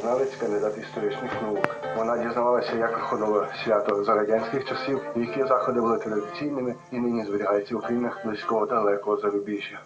краєзнавець, кандидат історичних наук. Вона дізнавалася, як проходило свято за радянських часів, які заходи були традиційними і нині зберігаються в країнах близького далекого зарубіжжя.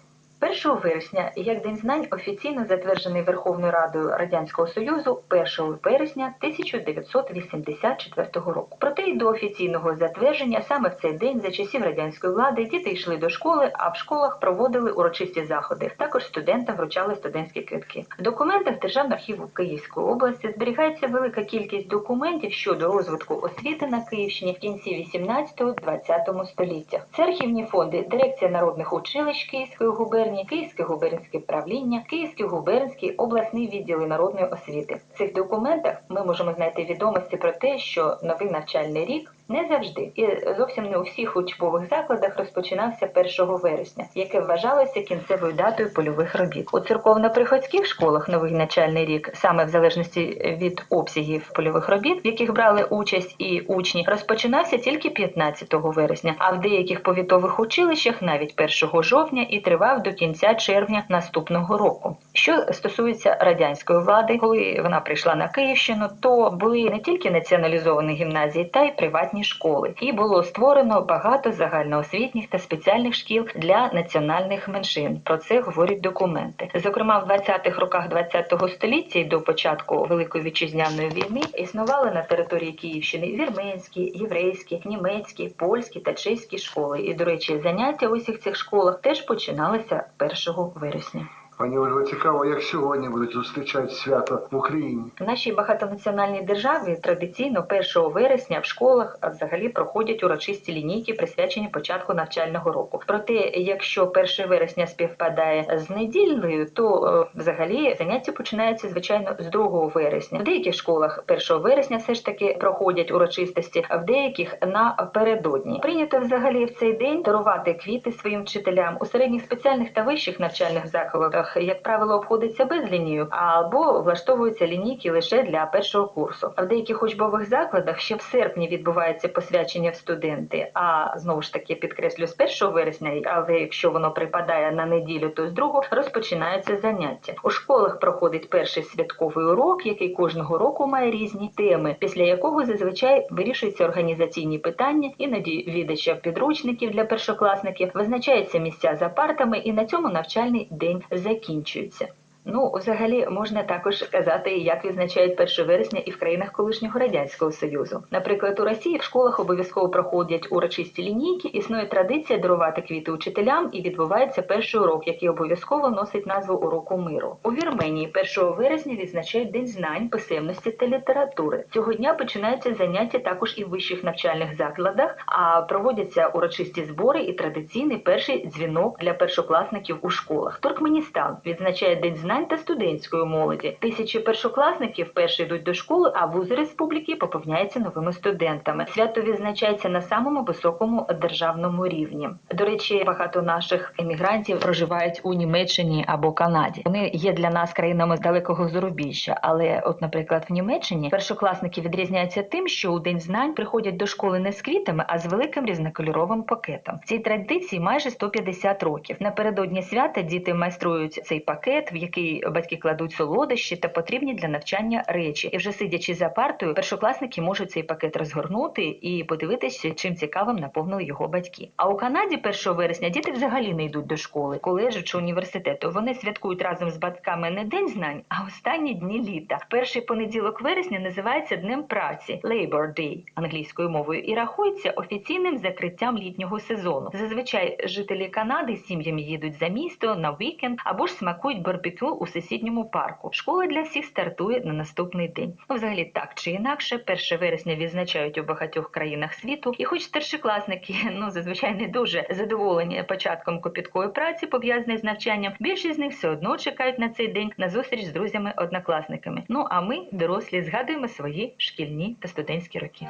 1 вересня, як День знань, офіційно затверджений Верховною Радою Радянського Союзу 1 вересня 1984 року. Проте й до офіційного затвердження саме в цей день за часів радянської влади діти йшли до школи, а в школах проводили урочисті заходи. Також студентам вручали студентські квитки. В документах Державного архіву Київської області зберігається велика кількість документів щодо розвитку освіти на Київщині в кінці 18-20 століттях. Це архівні фонди Дирекція народних училищ Київської губернії, Київське губернське правління, Київський губернський обласний відділи народної освіти. В цих документах ми можемо знайти відомості про те, що новий навчальний рік не завжди і зовсім не у всіх учбових закладах розпочинався 1 вересня, яке вважалося кінцевою датою польових робіт. У церковно-приходських школах новий навчальний рік, саме в залежності від обсягів польових робіт, в яких брали участь і учні, розпочинався тільки 15 вересня, а в деяких повітових училищах навіть 1 жовтня і тривав до кінця червня наступного року. Що стосується радянської влади, коли вона прийшла на Київщину, то були не тільки націоналізовані гімназії, та й приватні школи, і було створено багато загальноосвітніх та спеціальних шкіл для національних меншин. Про це говорять документи. Зокрема, в 20-х роках 20-го століття до початку Великої вітчизняної війни існували на території Київщини вірменські, єврейські, німецькі, польські та чеські школи. І, до речі, заняття в усіх цих школах теж починалися 1 вересня. Пані Ольго, цікаво, як сьогодні будуть зустрічати свято в Україні. В нашій багатонаціональній державі традиційно 1 вересня в школах взагалі проходять урочисті лінійки, присвячені початку навчального року. Проте, якщо 1 вересня співпадає з недільною, то е, взагалі заняття починаються звичайно з 2 вересня. В деяких школах 1 вересня все ж таки проходять урочистості, а в деяких напередодні. Прийнято взагалі в цей день дарувати квіти своїм вчителям у середніх спеціальних та вищих навчальних закладах, як правило, обходиться без лінію або влаштовуються лінійки лише для першого курсу. А в деяких учбових закладах ще в серпні відбувається посвячення в студенти. А знову ж таки підкреслю з 1 вересня, але якщо воно припадає на неділю, то з 2 розпочинаються заняття. У школах проходить перший святковий урок, який кожного року має різні теми, після якого зазвичай вирішуються організаційні питання, іноді відача підручників для першокласників, визначаються місця за партами, і на цьому навчальний день закінчується закінчується. Ну, взагалі, можна також казати, як відзначають 1 вересня і в країнах колишнього радянського союзу. Наприклад, у Росії в школах обов'язково проходять урочисті лінійки. Існує традиція дарувати квіти учителям, і відбувається перший урок, який обов'язково носить назву уроку миру. У Вірменії 1 вересня відзначають День знань, писемності та літератури. Цього дня починаються заняття також і в вищих навчальних закладах, а проводяться урочисті збори і традиційний перший дзвінок для першокласників у школах. Туркменістан відзначає День знань знань та студентської молоді. Тисячі першокласників перші йдуть до школи, а вузи республіки поповняються новими студентами. Свято відзначається на самому високому державному рівні. До речі, багато наших емігрантів проживають у Німеччині або Канаді. Вони є для нас країнами далекого зарубіжжя. Але, от, наприклад, в Німеччині першокласники відрізняються тим, що у день знань приходять до школи не з квітами, а з великим різнокольоровим пакетом. Цій традиції майже 150 років. Напередодні свята діти майструють цей пакет, в який батьки кладуть солодощі та потрібні для навчання речі. І вже сидячи за партою, першокласники можуть цей пакет розгорнути і подивитися, чим цікавим наповнили його батьки. А у Канаді 1 вересня діти взагалі не йдуть до школи, коледжу чи університету. Вони святкують разом з батьками не день знань, а останні дні літа. Перший понеділок вересня називається Днем праці Labor Day англійською мовою і рахується офіційним закриттям літнього сезону. Зазвичай жителі Канади з сім'ями їдуть за місто на вікенд або ж смакують барбекю у сусідньому парку. Школа для всіх стартує на наступний день. Ну, взагалі, так чи інакше, 1 вересня відзначають у багатьох країнах світу, і хоч старшокласники ну зазвичай не дуже задоволені початком копіткої праці, пов'язаної з навчанням, більшість з них все одно чекають на цей день на зустріч з друзями-однокласниками. Ну а ми, дорослі, згадуємо свої шкільні та студентські роки.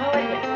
Молодець.